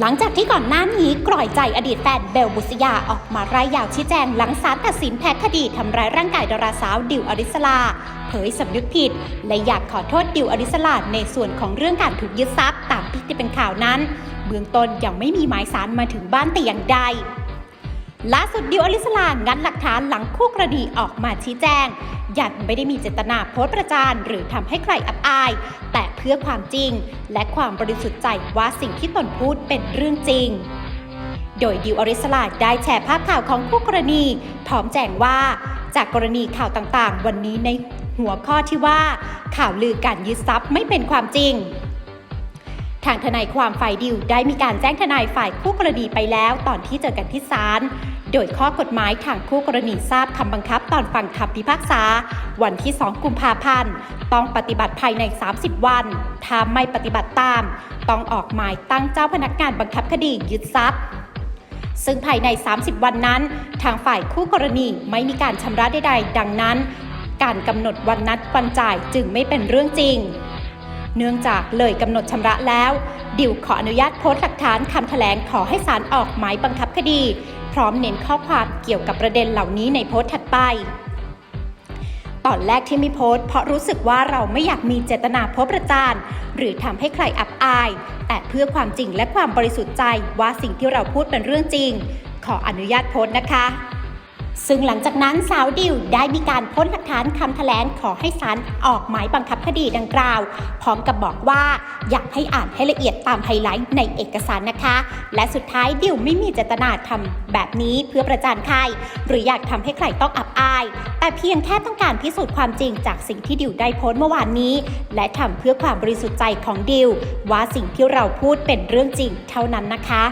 หลังจากที่ก่อนหน้านี้กร่อยใจอดีตแฟนเบลบุษยาออกมาไร้ยยาวชี้แจงหลังศาลตัดสินแพ้คดีทำร้ายร่างกายดาราสาวดิวอริสลา เผยสำนึกผิด และอยากขอโทษดิวอริสลาในส่วนของเรื่องการถูกยึดทรัพย์ตามที่เป็นข่าวนั้น เบื้องต้นยังไม่มีหมายสารมาถึงบ้านแต่อย่างใด ล่าสุดดิวอลิสลางัดหลักฐานหลังคู่กรณีออกมาชี้แจง ยังไม่ได้มีเจตนาโพสต์ประจานหรือทำให้ใครอับอาย แต่เพื่อความจริง และความบริสุทธิ์ใจว่าสิ่งที่ตนพูดเป็นเรื่องจริง โดยดิวอริสลาได้แชร์ภาพข่าวของคู่กรณี พร้อมแจ้งว่า จากกรณีข่าวต่างๆ วันนี้ในหัวข้อที่ว่า ข่าวลือการยึดทรัพย์ไม่เป็นความจริง ทางทนายความฝ่ายดิวได้มีการแจ้งทนายฝ่ายคู่กรณีไปแล้วตอนที่เจอกันที่ศาล โดยข้อกฎหมายทางคู่กรณีทราบคำบังคับตอนฟังคำพิพากษา วันที่ 2 กุมภาพันธ์ ต้องปฏิบัติภายใน 30 วัน ถ้าไม่ปฏิบัติตาม ต้องออกหมายตั้งเจ้าพนักงานบังคับคดียึดทรัพย์ซึ่งภายใน 30 วันนั้น ทางฝ่ายคู่กรณีไม่มีการชำระใดๆ ดังนั้น การกำหนดวันนัดวันจ่ายจึงไม่เป็นเรื่องจริง เนื่องจากเลยกำหนดชำระแล้ว ดิวขออนุญาตโพสต์หลักฐานคำแถลงขอให้ศาลออกหมายบังคับคดี พร้อมเน้นข้อความเกี่ยวกับประเด็นเหล่านี้ในโพสต์ถัดไป ตอนแรกที่ไม่โพสต์เพราะรู้สึกว่าเราไม่อยากมีเจตนาพสต์ประจานหรือทำให้ใครอับอาย แต่เพื่อความจริงและความบริสุทธิ์ใจว่าสิ่งที่เราพูดเป็นเรื่องจริง ขออนุญาตโพสต์นะคะ ซึ่งหลังจากนั้นสาวดิวได้มีการพ้นหลักฐานคำแถลงขอให้ศาลออกหมายบังคับคดีดังกล่าว พร้อมกับบอกว่าอยากให้อ่านให้ละเอียดตามไฮไลท์ในเอกสารนะคะ และสุดท้ายดิวไม่มีเจตนาทำแบบนี้เพื่อประจานใคร หรืออยากทำให้ใครต้องอับอาย แต่เพียงแค่ต้องการพิสูจน์ความจริงจากสิ่งที่ดิวได้โพสต์เมื่อวานนี้ และทำเพื่อความบริสุทธิ์ใจของดิวว่าสิ่งที่เราพูดเป็นเรื่องจริงเท่านั้นนะคะ